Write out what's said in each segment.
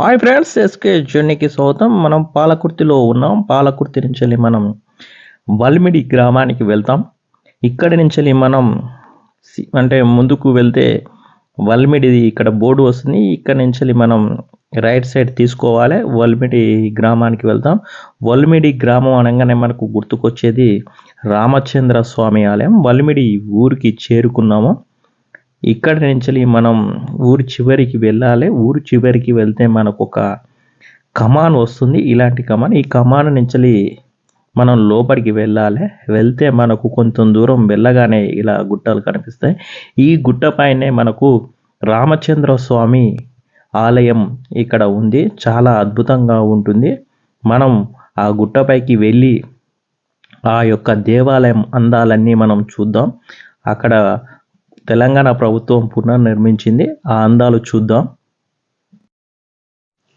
Hi friends SK జర్నీకి స్వాగతం. మనం పాలకుర్తిలో ఉన్నాం. పాలకుర్తి నుంచి వెళ్ళి మనం వల్మిడి గ్రామానికి వెళ్తాం. ఇక్కడి నుంచి వెళ్ళి మనం సి- అంటే ముందుకు వెళ్తే వల్మిడిది ఇక్కడ బోర్డు వస్తుంది. ఇక్కడ నుంచి వెళ్ళి మనం రైట్ సైడ్ తీసుకోవాలి. వల్మిడి గ్రామానికి వెళ్తాం. వల్మిడి గ్రామం అనగానే మనకు గుర్తుకొచ్చేది రామచంద్ర స్వామి ఆలయం. వల్మిడి ఊరికి చేరుకున్నాము. ఇక్కడ నుంచి మనం ఊరు చివరికి వెళ్ళాలి. ఊరు చివరికి వెళ్తే మనకు ఒక కమాన్ వస్తుంది. ఇలాంటి కమాన్. ఈ కమాన్ నుంచి మనం లోపలికి వెళ్ళాలి. వెళ్తే మనకు కొంచెం దూరం వెళ్ళగానే ఇలా గుట్టలు కనిపిస్తాయి. ఈ గుట్టపైనే మనకు రామచంద్ర స్వామి ఆలయం ఇక్కడ ఉంది. చాలా అద్భుతంగా ఉంటుంది. మనం ఆ గుట్టపైకి వెళ్ళి ఆ యొక్క దేవాలయం అందాలన్నీ మనం చూద్దాం. అక్కడ తెలంగాణ ప్రభుత్వం పునర్నిర్మించింది. ఆ అందాలు చూద్దాం.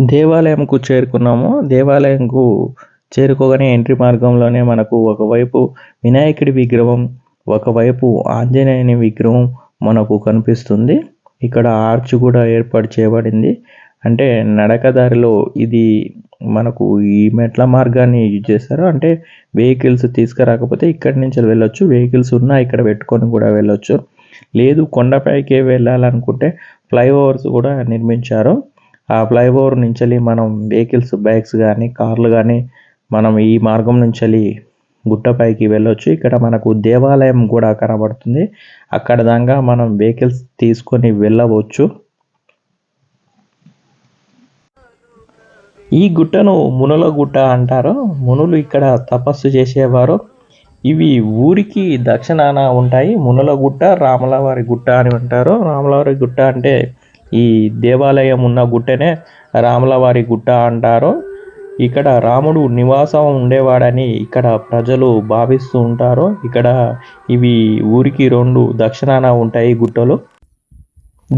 దేవాలయంకు చేరుకున్నాము. దేవాలయంకు చేరుకోగానే ఎంట్రీ మార్గంలోనే మనకు ఒకవైపు వినాయకుడి విగ్రహం ఒకవైపు ఆంజనేయుని విగ్రహం మనకు కనిపిస్తుంది. ఇక్కడ ఆర్చ్ కూడా ఏర్పాటు చేయబడింది. అంటే నడకదారిలో ఇది మనకు ఈ మెట్ల మార్గాన్ని యూజ్ చేస్తారు. అంటే వెహికల్స్ తీసుకురాకపోతే ఇక్కడి నుంచి వెళ్ళొచ్చు. వెహికల్స్ ఉన్నా ఇక్కడ పెట్టుకొని కూడా వెళ్ళొచ్చు. లేదు కొండపైకి వెళ్ళాలనుకుంటే ఫ్లైఓవర్స్ కూడా నిర్మించారు. ఆ ఫ్లైఓవర్ నుంచి మనం వెహికల్స్ బైక్స్ కానీ కార్లు కానీ మనం ఈ మార్గం నుంచి గుట్టపైకి వెళ్ళొచ్చు. ఇక్కడ మనకు దేవాలయం కూడా కనబడుతుంది. అక్కడ దాకా మనం వెహికల్స్ తీసుకొని వెళ్ళవచ్చు. ఈ గుట్టను మునుల గుట్ట అంటారు. మునులు ఇక్కడ తపస్సు చేసేవారు. ఇవి ఊరికి దక్షిణాన ఉంటాయి. మునలగుట్ట రామలవారి గుట్ట అని అంటారు. రామలవారి గుట్ట అంటే ఈ దేవాలయం ఉన్న గుట్టనే రామలవారి గుట్ట అంటారు. ఇక్కడ రాముడు నివాసం ఉండేవాడని ఇక్కడ ప్రజలు భావిస్తూ ఉంటారు. ఇక్కడ ఇవి ఊరికి రెండు దక్షిణాన ఉంటాయి గుట్టలు.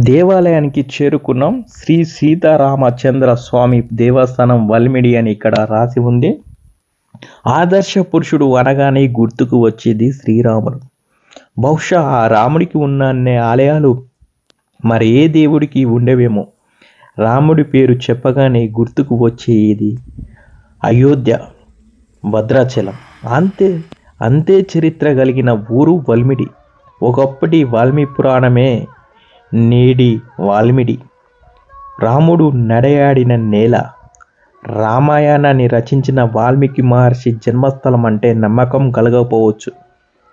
దేవాలయానికి చేరుకున్నాం. శ్రీ సీతారామచంద్ర స్వామి దేవస్థానం వల్మిడి అని ఇక్కడ రాసి ఉంది. ఆదర్శ పురుషుడు అనగానే గుర్తుకు వచ్చేది శ్రీరాముడు. బహుశా ఆ రాముడికి ఉన్న అనే ఆలయాలు మరి ఏ దేవుడికి ఉండవేమో. రాముడి పేరు చెప్పగానే గుర్తుకు వచ్చేది అయోధ్య భద్రాచలం. అంతే అంతే చరిత్ర కలిగిన ఊరు వల్మిడి ఒకప్పటి వాల్మీ పురాణమే నేడి వాల్మిడి రాముడు నడయాడిన నేల రామాయణాన్ని రచించిన వాల్మీకి మహర్షి జన్మస్థలం అంటే నమ్మకం కలగకపోవచ్చు.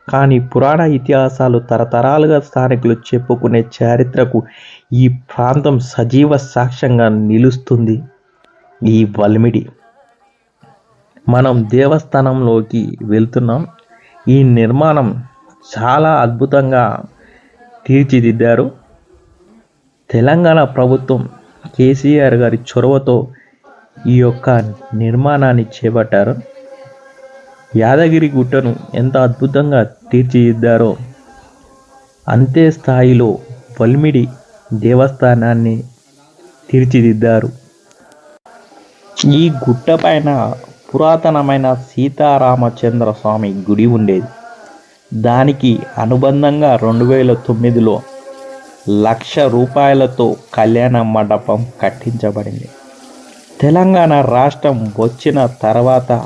కానీ పురాణ ఇతిహాసాలు తరతరాలుగా స్థానికులు చెప్పుకునే చరిత్రకు ఈ ప్రాంతం సజీవ సాక్ష్యంగా నిలుస్తుంది. ఈ వల్మిడి మనం దేవస్థానంలోకి వెళ్తున్నాం. ఈ నిర్మాణం చాలా అద్భుతంగా తీర్చిదిద్దారు. తెలంగాణ ప్రభుత్వం కేసీఆర్ గారి చొరవతో ఈ యొక్క నిర్మాణాన్ని చేపట్టారు. యాదగిరి గుట్టను ఎంత అద్భుతంగా తీర్చిదిద్దారో అంతే స్థాయిలో వల్మిడి దేవస్థానాన్ని తీర్చిదిద్దారు. ఈ గుట్ట పైన పురాతనమైన సీతారామచంద్ర స్వామి గుడి ఉండేది. దానికి అనుబంధంగా రెండు వేల తొమ్మిదిలో లక్ష రూపాయలతో కళ్యాణ మండపం కట్టించబడింది. తెలంగాణ రాష్ట్రం వచ్చిన తర్వాత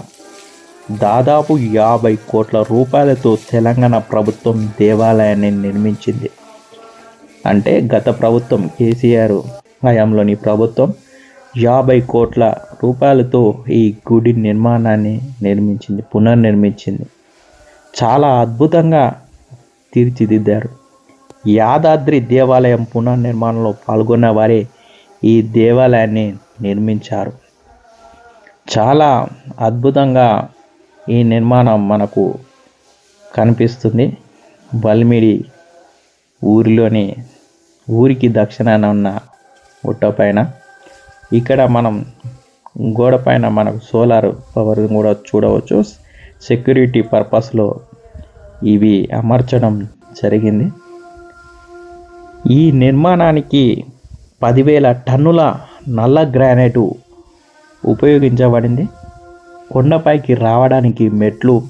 దాదాపు యాభై కోట్ల రూపాయలతో తెలంగాణ ప్రభుత్వం దేవాలయాన్ని నిర్మించింది. అంటే గత ప్రభుత్వం కేసీఆర్ హయాంలోని ప్రభుత్వం యాభై కోట్ల రూపాయలతో ఈ గుడి నిర్మాణాన్ని నిర్మించింది పునర్నిర్మించింది. చాలా అద్భుతంగా తీర్చిదిద్దారు. యాదాద్రి దేవాలయం పునర్నిర్మాణంలో పాల్గొన్న వారే ఈ దేవాలయాన్ని నిర్మించారు. చాలా అద్భుతంగా ఈ నిర్మాణం మనకు కనిపిస్తుంది. బల్మిడి ఊరిలోని ఊరికి దక్షిణాన ఉన్న గుట్ట పైన. ఇక్కడ మనం గోడ పైన మనకు సోలార్ పవర్ కూడా చూడవచ్చు. సెక్యూరిటీ పర్పస్లో ఇవి అమర్చడం జరిగింది. ఈ నిర్మాణానికి పదివేల టన్నుల నల్ల గ్రానైటు ఉపయోగించబడింది. కొండపైకి రావడానికి మెట్లు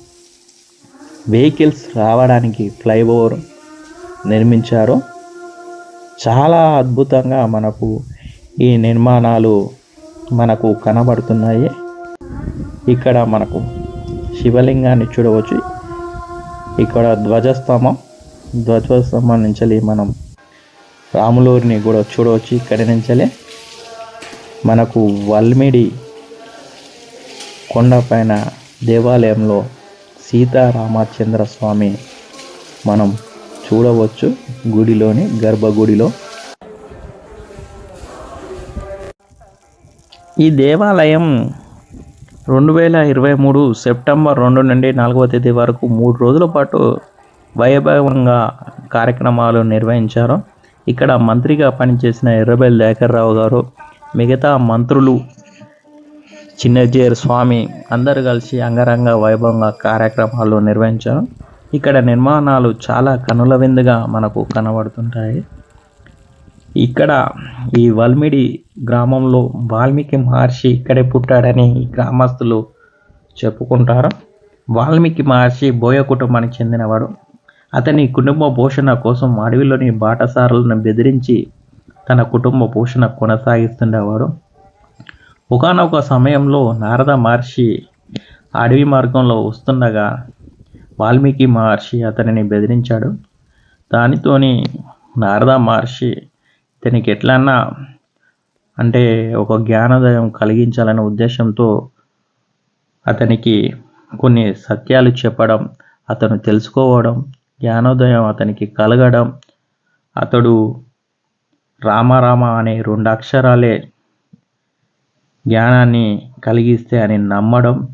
వెహికల్స్ రావడానికి ఫ్లైఓవర్ నిర్మించారు. చాలా అద్భుతంగా మనకు ఈ నిర్మాణాలు మనకు కనబడుతున్నాయి. ఇక్కడ మనకు శివలింగాన్ని చూడవచ్చు. ఇక్కడ ధ్వజస్తంభం ధ్వజస్తంభం నుంచి మనం రాములూరిని కూడా చూడవచ్చు. ఇక్కడి నుంచలే మనకు వల్మిడి కొండపైన దేవాలయంలో సీతారామచంద్ర స్వామి మనం చూడవచ్చు గుడిలోని గర్భగుడిలో. ఈ దేవాలయం రెండు వేల ఇరవై మూడు సెప్టెంబర్ రెండు నుండి నాలుగవ తేదీ వరకు మూడు రోజుల పాటు వైభవంగా కార్యక్రమాలు నిర్వహించారు. ఇక్కడ మంత్రిగా పనిచేసిన ఎర్రబెల్ దయాకర్రావు గారు మిగతా మంత్రులు చిన్నజేర్ స్వామి అందరు కలిసి అంగరంగ వైభవంగా కార్యక్రమాలు నిర్వహించారు. ఇక్కడ నిర్మాణాలు చాలా కనుల విందుగా మనకు కనబడుతుంటాయి. ఇక్కడ ఈ వల్మిడి గ్రామంలో వాల్మీకి మహర్షి ఇక్కడే పుట్టాడని గ్రామస్తులు చెప్పుకుంటారు. వాల్మీకి మహర్షి బోయ కుటుంబానికి చెందినవాడు. అతని కుటుంబ పోషణ కోసం అడవిలోని బాటసారులను బెదిరించి తన కుటుంబ పోషణ కొనసాగిస్తుండేవాడు. ఒకనొక సమయంలో నారద మహర్షి అడవి మార్గంలో వస్తుండగా వాల్మీకి మహర్షి అతనిని బెదిరించాడు. దానితోని నారద మహర్షి ఇతనికి ఎట్లన్నా అంటే ఒక జ్ఞానోదయం కలిగించాలనే ఉద్దేశంతో అతనికి కొన్ని సత్యాలు చెప్పడం అతను తెలుసుకోవడం జ్ఞానోదయం అతనికి కలగడం అతడు రామరామ అనే రెండు అక్షరాలే జ్ఞానాన్ని కలిగిస్తే అని నమ్మడం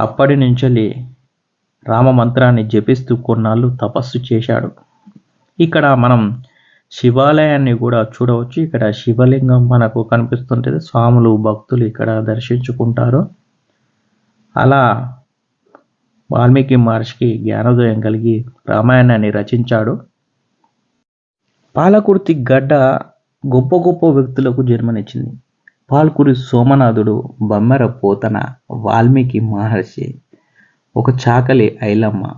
అప్పటి నుంచి రామ మంత్రాన్ని జపిస్తూ కొన్నాళ్ళు తపస్సు చేశాడు. ఇక్కడ మనం శివాలయాన్ని కూడా చూడవచ్చు. ఇక్కడ శివలింగం మనకు కనిపిస్తుంటుంది. స్వాములు భక్తులు ఇక్కడ దర్శించుకుంటారు. అలా వాల్మీకి మహర్షికి జ్ఞానోదయం కలిగి రామాయణాన్ని రచించాడు. పాలకుర్తి గడ్డ గొప్ప గొప్ప వ్యక్తులకు జన్మనిచ్చింది. పాల్కురి సోమనాథుడు బమ్మెర పోతన వాల్మీకి మహర్షి ఒక చాకలి ఐలమ్మ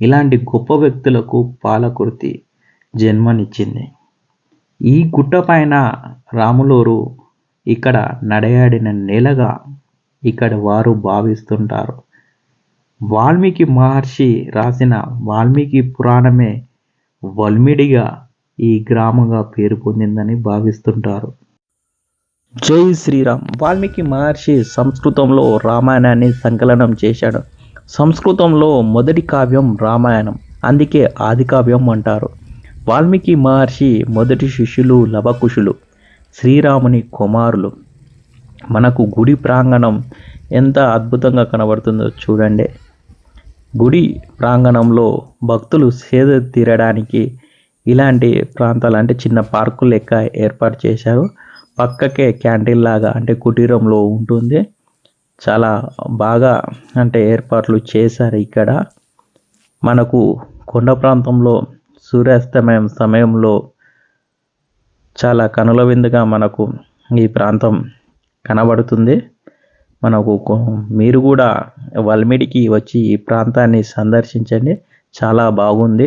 ఇలాంటి గొప్ప వ్యక్తులకు పాలకుర్తి జన్మనిచ్చింది. ఈ గుట్ట పైన రాములూరు ఇక్కడ నడయాడిన నేలగా ఇక్కడ వారు భావిస్తుంటారు. వాల్మీకి మహర్షి రాసిన వాల్మీకి పురాణమే వల్మిడిగా ఈ గ్రామంగా పేరు పొందిందని భావిస్తుంటారు. జై శ్రీరామ్. వాల్మీకి మహర్షి సంస్కృతంలో రామాయణాన్ని సంకలనం చేశాడు. సంస్కృతంలో మొదటి కావ్యం రామాయణం అందుకే ఆది కావ్యం అంటారు. వాల్మీకి మహర్షి మొదటి శిష్యులు లవకుశులు శ్రీరాముని కుమారులు. మనకు గుడి ప్రాంగణం ఎంత అద్భుతంగా కనబడుతుందో చూడండి. గుడి ప్రాంగణంలో భక్తులు సేద తీరడానికి ఇలాంటి ప్రాంతాలు అంటే చిన్న పార్కు లెక్క ఏర్పాటు చేశారు. పక్కకే క్యాంటీన్ లాగా అంటే కుటీరంలో ఉంటుంది. చాలా బాగా అంటే ఏర్పాట్లు చేశారు ఇక్కడ. మనకు కొండ ప్రాంతంలో సూర్యాస్తమయం సమయంలో చాలా కనుల విందుగా మనకు ఈ ప్రాంతం కనబడుతుంది. మనకు మీరు కూడా వల్మిడికి వచ్చి ఈ ప్రాంతాన్ని సందర్శించండి. చాలా బాగుంది.